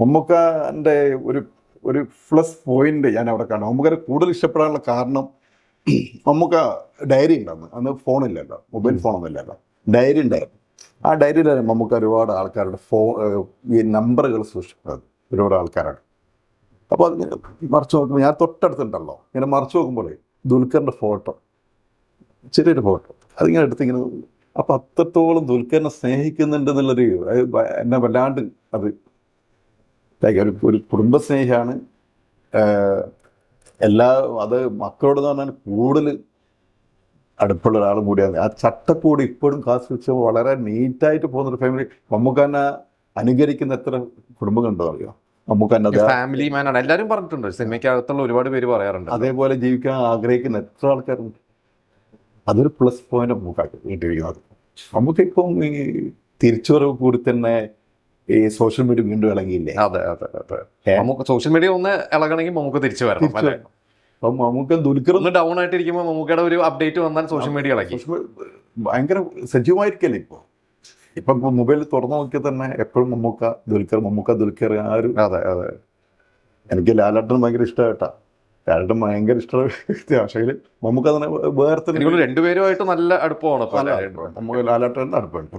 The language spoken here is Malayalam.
മമ്മൂക്കാന്റെ ഒരു ഒരു പ്ലസ് പോയിന്റ് ഞാൻ അവിടെ കാണാം. മമ്മൂക്കാരെ കൂടുതൽ ഇഷ്ടപ്പെടാനുള്ള കാരണം മമ്മൂക്ക ഡയറി ഉണ്ടായിരുന്നു. അന്ന് ഫോണില്ലല്ലോ മൊബൈൽ ഫോണൊന്നും ഇല്ലല്ലോ. ഡയറി ഉണ്ടായിരുന്നു. ആ ഡയറിയിലായിരുന്നു മമ്മൂക്ക ഒരുപാട് ആൾക്കാരുടെ ഫോ ഈ നമ്പറുകൾ സൂക്ഷിക്കുന്നത്. ഒരുപാട് ആൾക്കാരാണ്. അപ്പോൾ അതിങ്ങനെ മറിച്ച് നോക്കുമ്പോൾ ഞാൻ തൊട്ടടുത്തുണ്ടല്ലോ. ഇങ്ങനെ മറിച്ച് നോക്കുമ്പോൾ ദുൽഖറിന്റെ ഫോട്ടോ ചെറിയൊരു ഫോട്ടോ അതിങ്ങനെ എടുത്തിങ്ങനെ അപ്പം അത്രത്തോളം ദുൽഖറിനെ സ്നേഹിക്കുന്നുണ്ടെന്നുള്ളൊരു എന്നെ വല്ലാണ്ട് അത് ഒരു ഒരു കുടുംബസ്നേഹിയാണ്. എല്ലാ അത് മക്കളോട് എന്ന് പറഞ്ഞാൽ കൂടുതൽ അടുപ്പുള്ള ഒരാളും കൂടിയാണ്. ആ ചട്ടക്കൂട് ഇപ്പോഴും കാസ്റ്റ് വെച്ച് വളരെ നീറ്റായിട്ട് പോകുന്നൊരു ഫാമിലി മമ്മൂക്കാനെ അനുകരിക്കുന്ന എത്ര കുടുംബങ്ങളുണ്ടോ അറിയോ? നമുക്ക് അത് ഫാമിലി മാൻ ആണ്. എല്ലാവരും പറഞ്ഞിട്ടുണ്ട്. സിനിമയ്ക്കകത്തുള്ള ഒരുപാട് പേര് പറയാറുണ്ട്. അതേപോലെ ജീവിക്കാൻ ആഗ്രഹിക്കുന്ന എത്ര ആൾക്കാരുണ്ട്. അതൊരു പ്ലസ് പോയിന്റ് നമുക്ക് കിട്ടിയിരിക്കുന്നത് നമുക്ക് ഇപ്പം ഈ തിരിച്ചുവരവ് കൂടി തന്നെ ഈ സോഷ്യൽ മീഡിയ വീണ്ടും ഇളകിയില്ലേ? അതെ അതെ അതെ? നമുക്ക് സോഷ്യൽ മീഡിയ ഒന്ന് ഇളകണമെങ്കിൽ നമുക്ക് തിരിച്ചു വരണം അല്ലേ? അപ്പം നമുക്ക് ദുൽഖർ ഒന്ന് ഡൗൺ ആയിട്ടിരിക്കുമ്പോൾ മമ്മൂക്കയുടെ ഒരു അപ്ഡേറ്റ് വന്നാൽ സോഷ്യൽ മീഡിയ ഇളകി. ഭയങ്കര സജീവമായിരിക്കല്ലേ ഇപ്പോൾ ഇപ്പം മൊബൈൽ തുറന്നു നോക്കിയാൽ തന്നെ എപ്പോഴും മമ്മൂക്ക ദുൽഖർ മമ്മൂക്ക ദുൽഖർ ആ ഒരു അതെ അതെ. എനിക്ക് ലാലാട്ടൻ ഭയങ്കര ഇഷ്ടമായിട്ടാ. ലാലാട്ടൻ ഭയങ്കര ഇഷ്ടമുള്ള പക്ഷേ മമ്മൂക്ക തന്നെ വേർത്തിന് രണ്ടുപേരുമായിട്ട് നല്ല അടുപ്പമാണ് ലാലാട്ടൻ അടുപ്പമുണ്ട്.